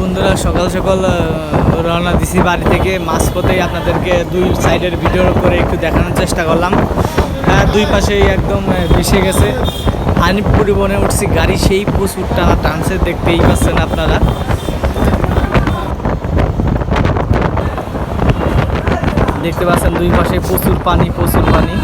বন্ধুরা, সকাল সকাল রওনা দিছি বাড়ি থেকে। মাঝপথেই আপনাদেরকে দুই সাইডের ভিডিও করে একটু দেখানোর চেষ্টা করলাম। দুই পাশেই একদম ভেসে গেছে। হানিফ পরিবহনে উঠছি, গাড়ি সেই প্রচুর টানা টানছে, দেখতেই পাচ্ছেন আপনারা। দেখতে পাচ্ছেন দুই পাশে প্রচুর পানি প্রচুর পানি।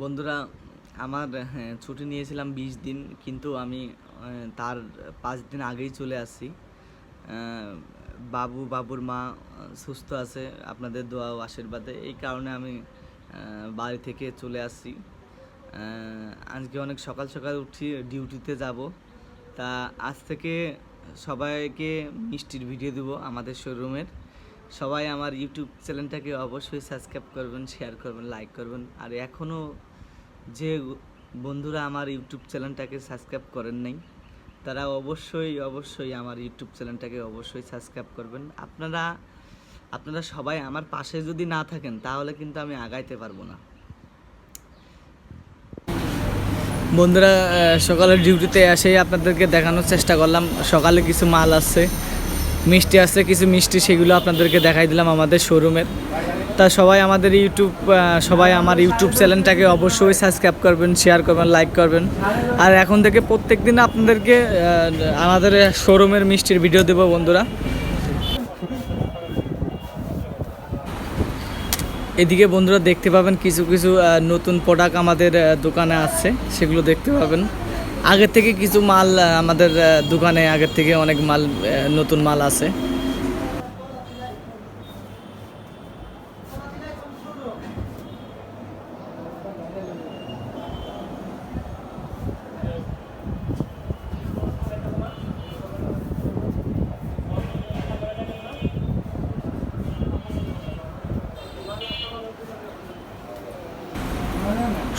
বন্ধুরা আমার হ্যাঁ, ছুটি নিয়েছিলাম বিশ দিন কিন্তু আমি তার পাঁচ দিন আগেই চলে আসছি। বাবু বাবুর মা সুস্থ আছে আপনাদের দোয়া ও আশীর্বাদে। এই কারণে আমি বাড়ি থেকে চলে আসছি। আজকে অনেক সকাল সকাল উঠি ডিউটিতে যাব। তা আজ থেকে সবাইকে মিষ্টির ভিডিও দেবো আমাদের শোরুমের সবাই আমার ইউটিউব চ্যানেলটাকে অবশ্যই সাবস্ক্রাইব করবেন শেয়ার করবেন লাইক করবেন। আর এখনও যে বন্ধুরা আমার ইউটিউব চ্যানেলটাকে সাবস্ক্রাইব করেন নাই, তারা অবশ্যই অবশ্যই আমার ইউটিউব চ্যানেলটাকে অবশ্যই সাবস্ক্রাইব করবেন। আপনারা আপনারা সবাই আমার পাশে যদি না থাকেন, তাহলে কিন্তু আমি আগাইতে পারব না। বন্ধুরা সকালের ডিউটিতে এসেই আপনাদেরকে দেখানোর চেষ্টা করলাম। সকালে কিছু মাল আসছে মিষ্টি আসছে কিছু মিষ্টি সেগুলো আপনাদেরকে দেখাই দিলাম আমাদের শোরুমের তা সবাই আমাদের ইউটিউব সবাই আমার ইউটিউব চ্যানেলটাকে অবশ্যই সাবস্ক্রাইব করবেন শেয়ার করবেন লাইক করবেন। আর এখন থেকে প্রত্যেক দিন আপনাদেরকে আমাদের শোরুমের মিষ্টির ভিডিও দেবো বন্ধুরা। এদিকে বন্ধুরা দেখতে পাবেন কিছু কিছু নতুন প্রোডাক্ট আমাদের দোকানে আছে, সেগুলো দেখতে পাবেন। আগের থেকে কিছু মাল আমাদের দোকানে আগের থেকে অনেক মাল নতুন মাল আছে।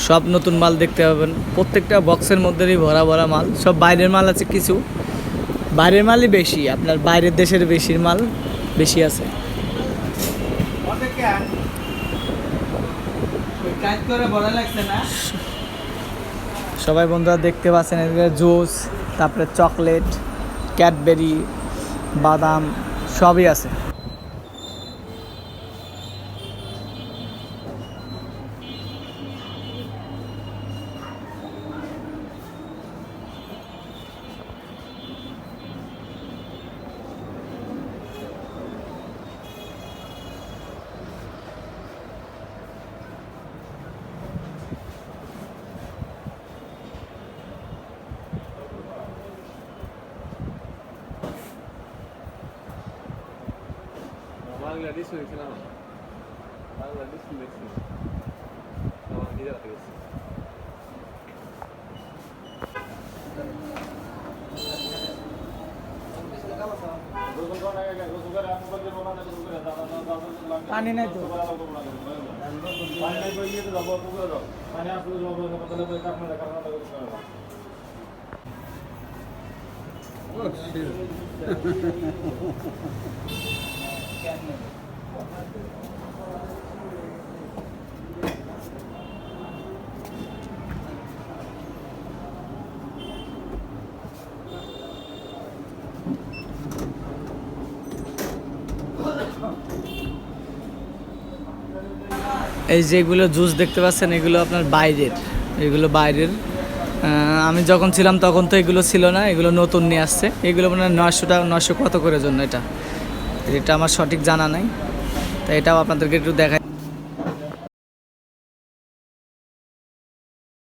সব নতুন মাল দেখতে পাবেন। প্রত্যেকটা বক্সের মধ্যেই ভরা ভরা মাল। সব বাইরের মাল আছে কিছু। বাইরের মালই বেশি, আপনার বাইরের দেশের বেশির মাল বেশি আছে। সবাই বন্ধুরা দেখতে পাচ্ছেন জুস, তারপরে চকলেট, ক্যাডবেরি, বাদাম, সবই আছে। Angela Lisu ist genau. Angela Lisu ist genau. Aber jeder ist. पाणी नाही तो पाणी आपलं এই যেগুলো জুস দেখতে পাচ্ছেন, এগুলো আপনার বাইরের, এগুলো বাইরের। আমি যখন ছিলাম তখন তো এগুলো ছিল না, এগুলো নতুন নিয়ে আসছে। এগুলো মানে নয়শো টাকা, নয়শো কত করে জন্য এটা? এটা আমার সঠিক জানা নাই তাই এটাও আপনাদেরকে একটু দেখাই।